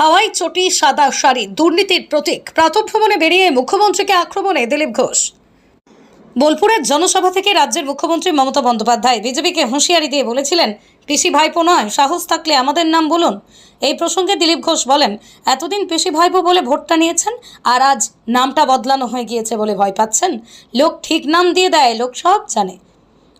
হাওয়াই চটি, সাদা শাড়ি, দুর্নীতির প্রতীক। প্রাতভ্রমণে বেরিয়ে মুখ্যমন্ত্রীকে আক্রমণে দিলীপ ঘোষ। বোলপুরের জনসভা থেকে রাজ্যের মুখ্যমন্ত্রী মমতা বন্দ্যোপাধ্যায় বিজেপিকে হুঁশিয়ারি দিয়ে বলেছিলেন, পিসি ভাইপো নয়, সাহস থাকলে আমাদের নাম বলুন। এই প্রসঙ্গে দিলীপ ঘোষ বলেন, এতদিন পিসি ভাইপো বলে ভোটটা নিয়েছেন, আর আজ নামটা বদলানো হয়ে গিয়েছে বলে ভয় পাচ্ছেন। লোক ঠিক নাম দিয়ে দেয়, লোক সব জানে।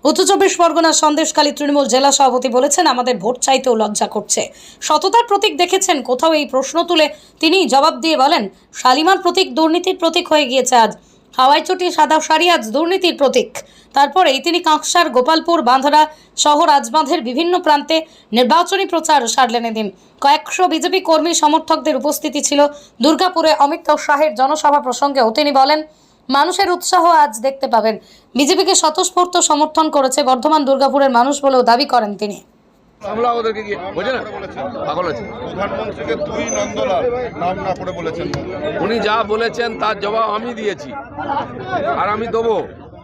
উত্তর চব্বিশ পরগনার সন্দেশখালী তৃণমূল জেলা সভাপতি বলেছেন, আমাদের ভোট চাইতেও লজ্জা করছে। সততার প্রতীক দেখেছেন, কোথাও এই প্রশ্ন তুলে তিনি জবাব দিয়ে বলেন, শালিমার প্রতীক দুর্নীতির প্রতীক হয়ে গিয়েছে আজ। হাওয়াই চটি সাদা শাড়ি আজ দুর্নীতির প্রতীক। তারপরেই তিনি কাঁকসার গোপালপুর, বাঁধরা সহ রাজবাঁধের বিভিন্ন প্রান্তে নির্বাচনী প্রচার সারলেন এদিন। কয়েকশো বিজেপি কর্মী সমর্থকদের উপস্থিতি ছিল দুর্গাপুরে। অমিত শাহের জনসভা প্রসঙ্গেও তিনি বলেন মানুষের উৎসাহ আজ দেখতে পাবেন। বিজেপিকে স্বতঃস্ফূর্ত সমর্থন করেছে বর্ধমান দুর্গাপুরের মানুষ বলেও দাবি করেন তিনি। আমরা ওদেরকে গিয়ে বোঝে না? পাগল আছে। প্রধানমন্ত্রীকে দুই নন্দলাল নাম না করে বলেছেন। উনি যা বলেছেন তার জবাব আমি দিয়েছি। আর আমি দেবো।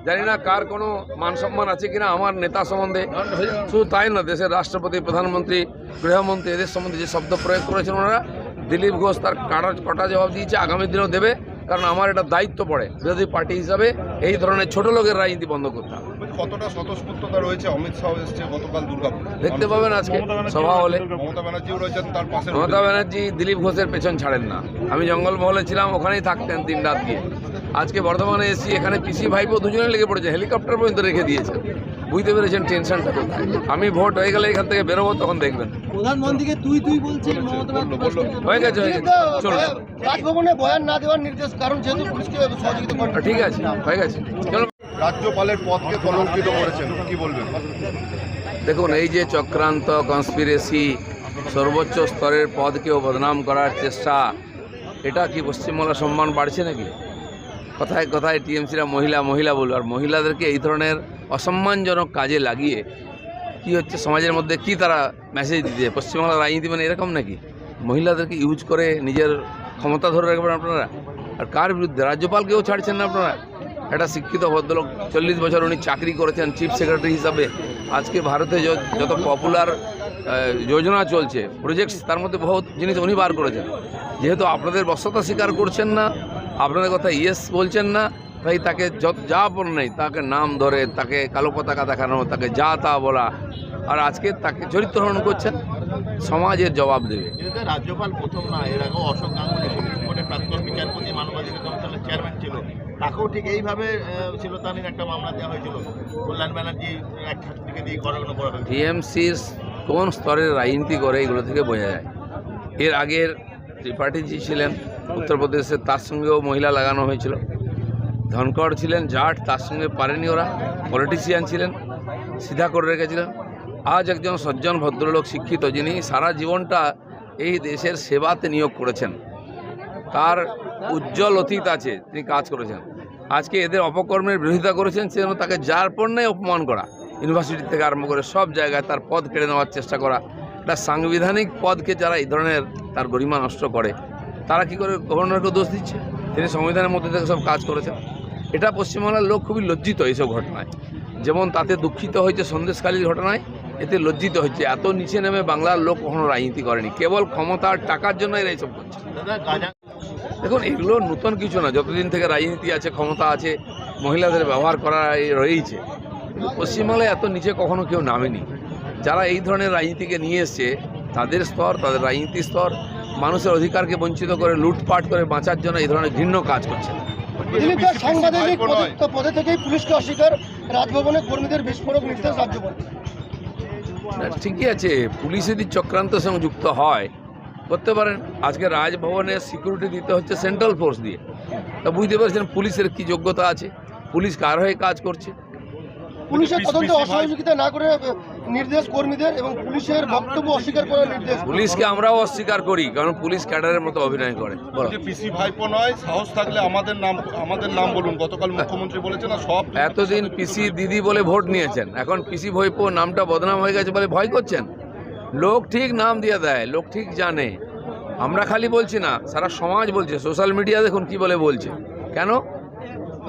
জানি না কার কোনো মান সম্মান আছে কিনা আমার নেতা সম্বন্ধে। শুধু তাই না দেশের রাষ্ট্রপতি প্রধানমন্ত্রী গৃহমন্ত্রী এদের সম্বন্ধে যে শব্দ প্রয়োগ করেছেন ওনারা দিলীপ ঘোষ তার কাটা কটা জবাব দিয়েছে আগামী দিনেও দেবে। কারণ আমার এটা দায়িত্ব পড়ে। বিরোধী পার্টি হিসাবে এই ধরনের ছোট লোকের রাজনীতি বন্ধ করতে হবে। কতটা স্বতঃস্ফূর্ততা রয়েছে? অমিত শাহ এসছে গতকাল দুর্গাপুর। দেখতে পাবেন আজকে সভা হলে। মমতা ব্যানার্জিও রয়েছেন তার পাশে মমতা ব্যানার্জি দিলীপ ঘোষের পেছন ছাড়েন না। আমি জঙ্গলমহলে ছিলাম ওখানেই থাকতেন দিন রাত গিয়ে। আজকে বর্ধমানে এসেছি এখানে পিসি ভাইপো দুজনে লেগে পড়েছে হেলিকপ্টার পর্যন্ত রেখে দিয়েছেন বুঝতে পেরেছেন টেনশনটা কোথায়? আমি ভোট হয়ে গেলে এখান থেকে বেরোবো তখন দেখবেন। প্রধানমন্ত্রীকে তুই তুই বলছে মমতা বলল, বলল। হয়ে গেছে হয়ে গেছে। চলুন। রাজভবনে বয়ান না দেওয়ার নির্দেশ কারণ যেহেতু পুলিশকে সহযোগিতা করেন ঠিক আছে হয়ে গেছে। চলো রাজ্যপালের পদকে কলঙ্কিত করেছেন কি বলবেন? দেখুন এই যে চক্রান্ত কনস্পিরেসি সর্বোচ্চ স্তরের পদকেও বদনাম করার চেষ্টা এটা কি পশ্চিমবাংলার সম্মান বাড়ছে নাকি? কথায় কথায় টিএমসিরা মহিলা মহিলা বলল আর মহিলাদেরকে এই ধরনের অসম্মানজনক কাজে লাগিয়ে কি হচ্ছে সমাজের মধ্যে কি তারা মেসেজ দিতে পশ্চিমবাংলার রাজনীতি মানে এরকম নাকি? মহিলাদেরকে ইউজ করে নিজের ক্ষমতা ধরে রাখবেন আপনারা? আর কার বিরুদ্ধে? রাজ্যপালকেও ছাড়ছেন না আপনারা? একটা শিক্ষিত ভদ্রলোক চল্লিশ বছর উনি চাকরি করেছেন চিফ সেক্রেটারি হিসাবে। আজকে ভারতে যত পপুলার যোজনা চলছে প্রজেক্টস তার মধ্যে বহুত জিনিস উনি বার করেছেন। যেহেতু আপনাদের বশ্যতা স্বীকার করছেন না, আপনাদের কথা ইয়েস বলছেন না তাই তাকে যত যা বল নেই তাকে নাম ধরে তাকে কালো পতাকা দেখানো তাকে যা তা বলা। আর আজকে তাকে চরিত্র হরণ করছেন সমাজের জবাব দেবে। রাজ্যপাল প্রথম না এর আগেও অশোক গাঙ্গুলি সুপ্রিম কোর্টের প্রাক্তন বিচারপতি মানবাধিকার কমিশনের চেয়ারম্যান ছিল। তাকেও ঠিক এইভাবে শিলতানির একটা মামলা দেওয়া হয়েছিল। কল্যাণ ব্যানার্জি এক ছাত্রীকে দিয়ে করানো করা হয়েছিল। টিএমসির কোন স্তরের রাজনীতি করে এগুলো থেকে বোঝা যায়। এর আগের ত্রিপাঠীজি ছিলেন উত্তরপ্রদেশে তার সঙ্গেও মহিলা লাগানো হয়েছিল। ধনকর ছিলেন, জাট, তার সঙ্গে পারেনি ওরা পলিটিশিয়ান ছিলেন, সিধা করে রেখেছিলেন। আজ একজন সজ্জন ভদ্রলোক শিক্ষিত যিনি সারা জীবনটা এই দেশের সেবাতে নিয়োগ করেছেন। তার উজ্জ্বল অতীত আছে, তিনি কাজ করেছেন। আজকে এদের অপকর্মের বিরোধিতা করেছেন, সেজন্য তাকে যার পণ্যে অপমান করা ইউনিভার্সিটি থেকে আরম্ভ করে সব জায়গায় তার পদ কেড়ে নেওয়ার চেষ্টা করা, একটা সাংবিধানিক পদকে যারা এই ধরনের তার গরিমা নষ্ট করে, তারা কি করে গভর্নরকে দোষ দিচ্ছে? তিনি সংবিধানের মধ্যে থেকে সব কাজ করেছেন। এটা পশ্চিমবাংলার লোক খুবই লজ্জিত এইসব ঘটনায়। যেমন তাতে দুঃখিত হয়েছে সন্দেশকালীর ঘটনায় এতে লজ্জিত হচ্ছে এত নিচে নেমে বাংলার লোক কখনো রাজনীতি করেনি। কেবল ক্ষমতার টাকার জন্য এরা এইসব করছে। দেখুন এগুলো নতুন কিছু না। যতদিন থেকে রাজনীতি আছে ক্ষমতা আছে মহিলাদের ব্যবহার করা রয়েছে পশ্চিমবাংলায় এত নিচে কখনো কেউ নামেনি। যারা এই ধরনের রাজনীতিকে নিয়ে এসছে তাদের স্তর তাদের রাজনীতি স্তর মানুষের অধিকারকে বঞ্চিত করে লুটপাট করে বাঁচার জন্য এই ধরনের ঘৃণ্য কাজ করছে। দাস সাংবাদিক পদে- থেকেই পুলিশকে অস্বীকার রাজভবনে কর্মীদের বিস্ফোরক নির্দেশ রাজ্যপাল ঠিকই আছে পুলিশ যদি চক্রান্তের সঙ্গে যুক্ত হয় করতে পারেন। আজকে রাজভবনে সিকিউরিটি দিতে হচ্ছে সেন্ট্রাল ফোর্স দিয়ে। তা বুঝতে পারছেন পুলিশের কি যোগ্যতা আছে? পুলিশ কার হয়ে কাজ করছে? পুলিশের তদন্তে অসহযোগিতা না করে নির্দেশ কর্মীদের এবং পুলিশের বক্তব্য অস্বীকার করার নির্দেশ। পুলিশকে আমরাও অস্বীকার করি কারণ পুলিশ ক্যাডারের মতো অভিনয় করে। বলো। পিসি ভাইপো নয় সাহস থাকলে আমাদের নাম আমাদের নাম বলুন। গতকাল মুখ্যমন্ত্রী বলেছেন না সব এতদিন পিসি দিদি বলে ভোট নিয়েছেন এখন পিসি ভাইপো নামটা বদনাম হয়ে গেছে বলে ভয় করছেন? লোক ঠিক নাম দিয়ে দেয় লোক ঠিক জানে। আমরা খালি বলছি না সারা সমাজ বলছে। সোশ্যাল মিডিয়া দেখুন কি বলে বলছে। কেন?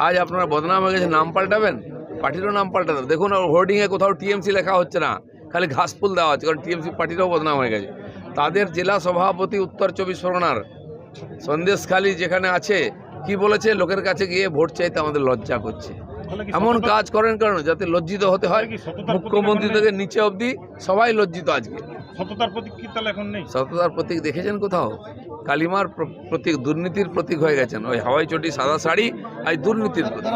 আজ আপনারা বদনাম হয়ে গেছে নাম পাল্টাবেন? পার্টিরও নাম পাল্টাতে। দেখুন হোর্ডিংয়ে কোথাও টিএমসি লেখা হচ্ছে না। খালি ঘাসফুল দেওয়া হচ্ছে কারণ টিএমসি পার্টিরও বদনাম হয়ে গেছে। তাদের জেলা সভাপতি উত্তর চব্বিশ পরগনার সন্দেশখালী যেখানে আছে কি বলেছে? লোকের কাছে গিয়ে ভোট চাইতে আমাদের লজ্জা করছে। এমন কাজ করেন কারণ যাতে লজ্জিত হতে হয়। মুখ্যমন্ত্রী থেকে নিচে অবধি সবাই লজ্জিত আজকে। সততার প্রতীক কি তাহলে এখন নেই? সততার প্রতীক দেখেছেন কোথাও? কালিমার প্রতীক দুর্নীতির প্রতীক হয়ে গেছেন। ওই হাওয়াই চটি সাদা শাড়ি আর দুর্নীতির প্রতীক।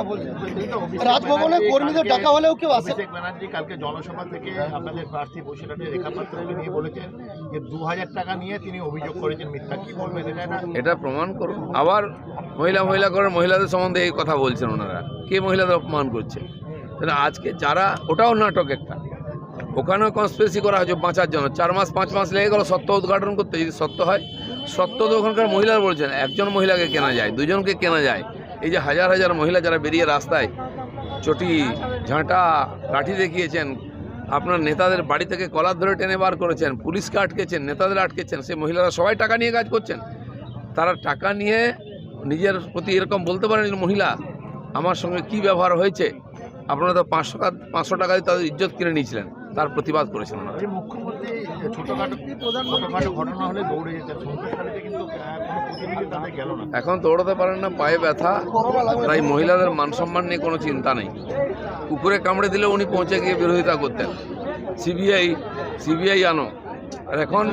রাজভবনে কর্মীদের ডাকা হলেও কেউ আসে ব্যানার্জি কালকে জনসভা থেকে আপনাদের প্রার্থী বসিরহাটের রেখা পাত্রকে নিয়ে বলেছেন যে দু হাজার টাকা নিয়ে তিনি অভিযোগ করেছেন মিথ্যা। কি বলবেন এটা? এটা প্রমাণ করুন। আবার মহিলা মহিলা করে মহিলাদের সম্বন্ধে এই কথা বলছেন ওনারা। কে মহিলাদের অপমান করছে? আজকে যারা ওটাও নাটক একটা। ওখানেও কনস্পিরেসি করা হয়েছে বাঁচার জন্য। চার মাস, পাঁচ মাস লেগে গেল সত্য উদ্ঘাটন করতে। যদি সত্য হয়, সত্য তো ওখানকার মহিলারা বলছেন, একজন মহিলাকে কেনা যায়, দুজনকে কেনা যায়। এই যে হাজার হাজার মহিলা যারা বেরিয়ে রাস্তায় চটি, ঝাঁটা লাঠি দেখিয়েছেন, আপনার নেতাদের বাড়ি থেকে কলার ধরে টেনে বার করেছেন পুলিশকে আটকেছেন, নেতাদের আটকেছেন সে মহিলারা সবাই টাকা নিয়ে কাজ করছেন। তারা টাকা নিয়ে নিজের প্রতি এরকম বলতে পারেন মহিলা, আমার সঙ্গে কি ব্যবহার হয়েছে? আপনারা তো পাঁচশো পাঁচশো টাকা দিয়ে তাদের ইজ্জত কিনে নিয়েছিলেন। তার প্রতিবাদ করেছেন ওনারা। এখন দৌড়াতে পারেন না পায়ে ব্যথা তাই মহিলাদের মান সম্মান নিয়ে কোনো চিন্তা নেই। কুকুরে কামড়ে দিলে উনি পৌঁছে গিয়ে বিরোধিতা করতেন। সিবিআই সিবিআই আনো। আর এখন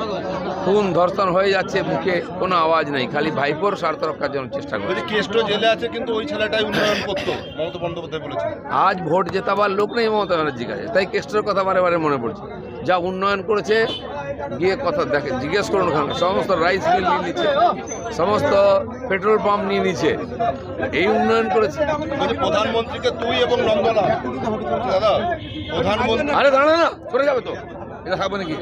খুন ধর্ষণ হয়ে যাচ্ছে মুখে কোনো আওয়াজ নেই খালি ভাইপোর স্বার্থ রক্ষার জন্য চেষ্টা করে বলছি জেলে আছে কিন্তু ওই ছেলেটাই উন্নয়ন করতো মমতা বন্দ্যোপাধ্যায় বলেছেন। আজ ভোট জেতাবার লোক নেই মমতা ব্যানার্জির কাছে তাই কেস্টের কথা বারে বারে মনে পড়ছে। যা উন্নয়ন করেছে গিয়ে কথা দেখে জিজ্ঞেস করুন ওখানে সমস্ত রাইস মিল নিয়ে নিচ্ছে সমস্ত পেট্রোল পাম্প নিয়ে নিচ্ছে এই উন্নয়ন করেছে। প্রধানমন্ত্রীকে তুই এবং নন্দনা দাদা প্রধানমন্ত্রী আরে দাঁড়া না সরে যাবে তো। এটা খাব নাকি?